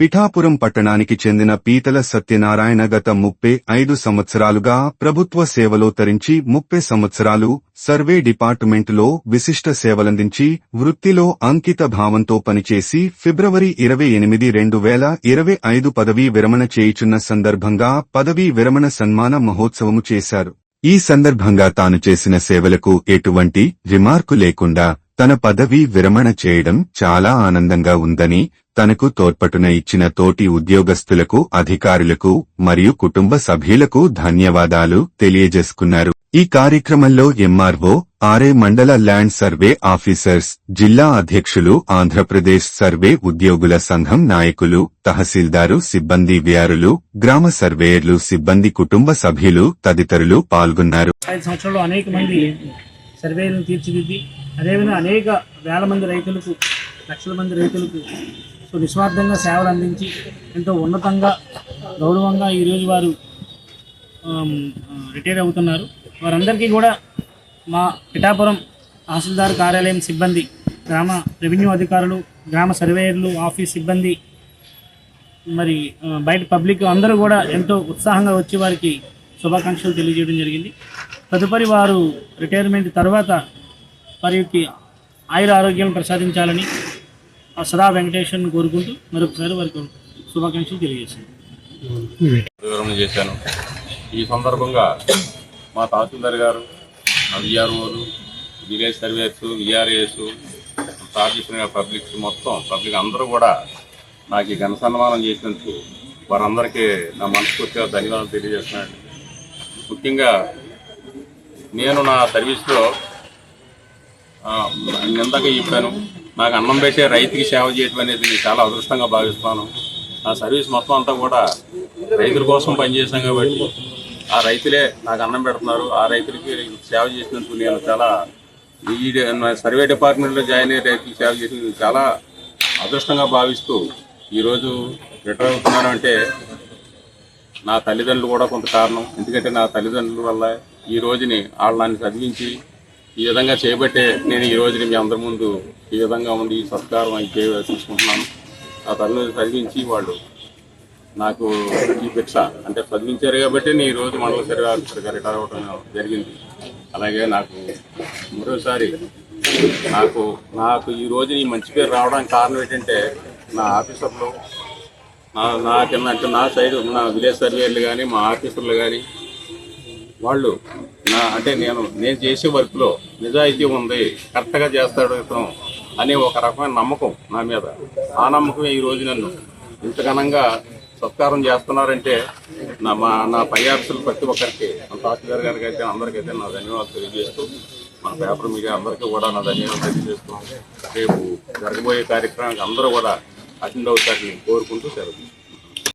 పిఠాపురం పట్టణానికి చెందిన పీతల సత్యనారాయణ గత ముప్పై ఐదు సంవత్సరాలుగా ప్రభుత్వ సేవలో తరించి ముప్పై సంవత్సరాలు సర్వే డిపార్ట్మెంటులో విశిష్ట సేవలందించి వృత్తిలో అంకిత భావంతో పనిచేసి ఫిబ్రవరి ఇరవై ఎనిమిది రెండు వేల ఇరవై ఐదు పదవీ విరమణ చేయుచున్న సందర్భంగా పదవీ విరమణ సన్మాన మహోత్సవము చేశారు. ఈ సందర్భంగా తాను చేసిన సేవలకు ఎటువంటి రిమార్కు లేకుండా తన పదవి విరమణ చేయడం చాలా ఆనందంగా ఉందని తనకు తోడ్పటున ఇచ్చిన తోటి ఉద్యోగస్తులకు అధికారులకు మరియు కుటుంబ సభ్యులకు ధన్యవాదాలు తెలియజేసుకున్నారు. ఈ కార్యక్రమంలో ఎంఆర్ఓ ఆర్ఏ మండల ల్యాండ్ సర్వే ఆఫీసర్స్ జిల్లా అధ్యక్షులు ఆంధ్రప్రదేశ్ సర్వే ఉద్యోగుల సంఘం నాయకులు తహసీల్దారు సిబ్బంది వ్యారులు గ్రామ సర్వేయర్లు సిబ్బంది కుటుంబ సభ్యులు తదితరులు పాల్గొన్నారు. ఐదు అనేక మంది సర్వేలను తీర్చిదిద్ది అదేవిధంగా అనేక వేల మంది రైతులకు లక్షల మంది రైతులకు సో నిస్వార్థంగా సేవలు అందించి ఎంతో ఉన్నతంగా గౌరవంగా ఈరోజు వారు రిటైర్ అవుతున్నారు. వారందరికీ కూడా మా పిఠాపురం తహసీల్దార్ కార్యాలయం సిబ్బంది గ్రామ రెవెన్యూ అధికారులు గ్రామ సర్వేయర్లు ఆఫీస్ సిబ్బంది మరి బయట పబ్లిక్ అందరూ కూడా ఎంతో ఉత్సాహంగా వచ్చి వారికి శుభాకాంక్షలు తెలియజేయడం జరిగింది. తదుపరి వారు రిటైర్మెంట్ తర్వాత వారికి ఆయుర ఆరోగ్యం ప్రసాదించాలని ఆ సదా వెంకటేశ్వరుని కోరుకుంటూ మరొకసారి వారికి శుభాకాంక్షలు తెలియజేశాను వివరణ చేశాను. ఈ సందర్భంగా మా తహసీల్దార్ గారు మా విఆర్ఓలు విలేజ్ సర్వేస్ విఆర్ఏస్ సాధిస్తున్న పబ్లిక్ మొత్తం పబ్లిక్ అందరూ కూడా నాకు ఈ ఘన సన్మానం చేసినందుకు వారందరికీ నా మనస్ఫూర్తిగా ధన్యవాదాలు తెలియజేస్తున్నాను. ముఖ్యంగా నేను నా సర్వీస్లో ఆ, ఇందాక చెప్పాను నాకు అన్నం పెట్టే రైతుకి సేవ చేయడం అనేది నేను చాలా అదృష్టంగా భావిస్తాను నా సర్వీస్ మొత్తం అంతా కూడా రైతుల కోసం పనిచేసాం కాబట్టి ఆ రైతులే నాకు అన్నం పెడుతున్నారు. ఆ రైతులకి సేవ చేసినందుకు నేను చాలా ఈ నా సర్వే డిపార్ట్మెంట్లో జాయిన్ అయ్యే రైతులకు సేవ చేసినందుకు చాలా అదృష్టంగా భావిస్తూ ఈరోజు రిటైర్ అవుతున్నాను అంటే నా తల్లిదండ్రులు కూడా కొంత కారణం. ఎందుకంటే నా తల్లిదండ్రుల వల్ల ఈ రోజుని వాళ్ళు నన్ను చదివించి ఈ విధంగా చేయబట్టే నేను ఈ రోజు మీ అందరి ముందు ఈ విధంగా ఉండి ఈ సత్కారం అయితే తీసుకుంటున్నాను ఆ తల్లిని చదివించి వాళ్ళు నాకు ఈ భిక్ష అంటే చదివించారు కాబట్టి నేను ఈ రోజు మండల సర్వే ఆఫీసర్గా రిటైర్ అవ్వడం జరిగింది. అలాగే నాకు మరోసారి నాకు నాకు ఈ రోజు ఈ మంచి పేరు రావడానికి కారణం ఏంటంటే నా ఆఫీసర్లు నా నా కింద అంటే నా సైడ్ నా విలేజ్ సర్వేలు కానీ మా ఆఫీసర్లు కానీ వాళ్ళు నా అంటే నేను నేను చేసే వర్క్లో నిజాయితీ ఉంది కరెక్ట్గా చేస్తాడు ఇతను అనే ఒక రకమైన నమ్మకం నా మీద. ఆ నమ్మకం ఈ రోజు నన్ను ఇంత ఘనంగా సత్కారం చేస్తున్నారంటే నా మా నా పై ఆఫీసులు ప్రతి ఒక్కరికి మన తహసీల్దార్ గారికి అయితే అందరికైతే నా ధన్యవాదాలు తెలియజేస్తూ మన పేపర్ మీడియా అందరికీ కూడా నా ధన్యవాదాలు తెలియజేస్తూ రేపు జరగబోయే కార్యక్రమానికి అందరూ కూడా అటెండ్ అవుతారని కోరుకుంటూ సెలవు